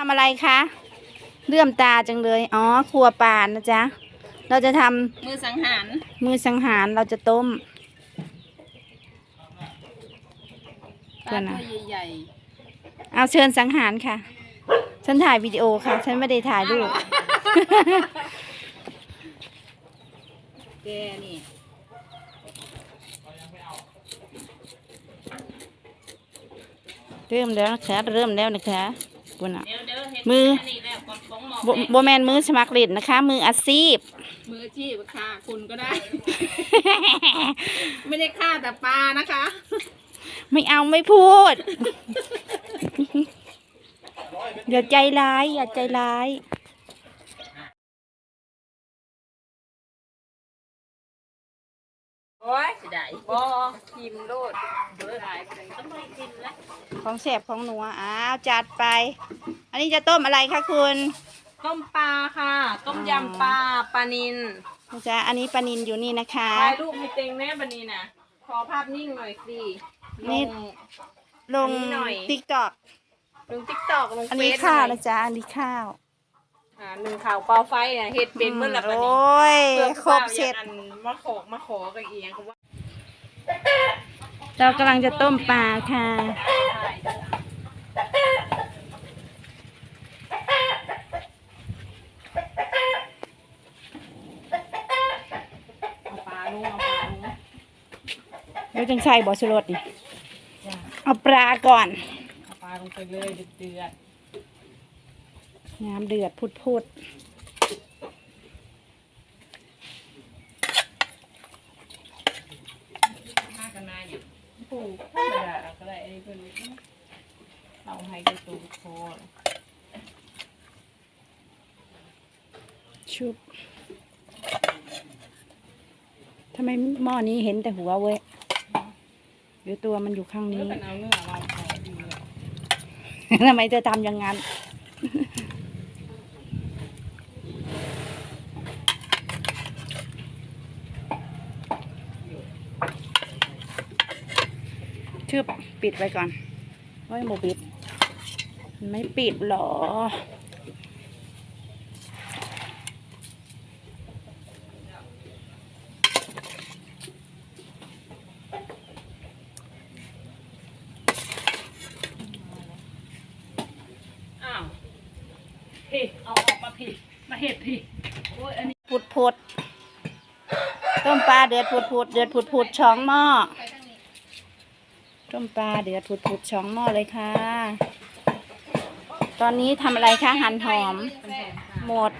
ทำอะไรคะเลื่อมตาจังเลย อ๋อ ครัวปานนะจ๊ะ เราจะทมือสังหารำมือสังหาร เราจะต้ม ปเพื่ลาอนตันะวใหญ่เอาเชิญสังหารค่ะ ฉันถ่ายวิดีโอค่ะ ฉันไม่ได้ถ่ายๆรูป แกนี่เริ่มแล้วนะคะ เริ่มแล้วนะคะบุญอะ เดี๋ มือนนี้แล้วก่อนของหมอโบโบแมนมือสมัครเล่นนะคะ มืออาชีพ มืออาชีพค่ะคุณก็ได้ ไม่ได้ฆ่าแต่ปลานะคะ ไม่เอาไม่พูด อย่าใจร้าย อย่าใจร้าย โอ้ยสิได้บอทิมโลดเบื่อหลายไปต้องไม่ทิมแล้วของแสบของหนัวอ้าวจัดไป อันนี้จะต้มอะไรคะคุณต้มปลาค่ะ ต้มยำปลาปลานินนะจ๊ะอันนี้ปลานินอยู่นี่นะคะถ่ายรูปให้เต็งแม่ปลานินน่ะขอภาพนิ่งหน่อยสินี่ลงลงอันนี้หน่อยติ๊กตอกลงติ๊กตอกลงอันเฟนี้ซข้าวหน่นะอยจ๊ะอันนี้ข้าวอ่าหนึ่งข่าวเปาไฟน่ะเฮ็ดเป็นเมื่อละปลาโอนิน้ยเพื่อครบเสร็จอัน มาขอกมาขอกันเอียงเขาว่าเรากำลังจะต้มปลาค่ะ เอาปลาลงเอาปลาลงเดี๋ยวจังใส่บอสรดดิเอาปลาก่อน เอาปลาลงไปเลยเดือดเดือดน้ำเดือดพุดพุด ห้ากันมาเนี่ยผูกธรรมดาก็ได้ไอ้เพื่อน เอาให้กระตูกคอชุบทำไมหม้อนี้เห็นแต่หัวเว้ยหรือตัวมันอยู่ข้างแล้นี้วกันเอาเนื้อเราขอดีเลยทำไมเธอทำอย่างนั้นชืบปิดไว้ก่อน ไว้โมปิดมันไม่ปิดหรอ อ้าวพี่เอาออกมาพี่มาเห็ดพี่โอ้ยอันนี้ พุดพุดต้มปลาเดือดพุดพุดเดือดพุดพุดช้องหม้อไปทางนี้ ต้มปลาเดือดพุดพุดช้องหม้อเลยค่ะ ตอนนี้ทำอะไรคะ หั่นหอม หมด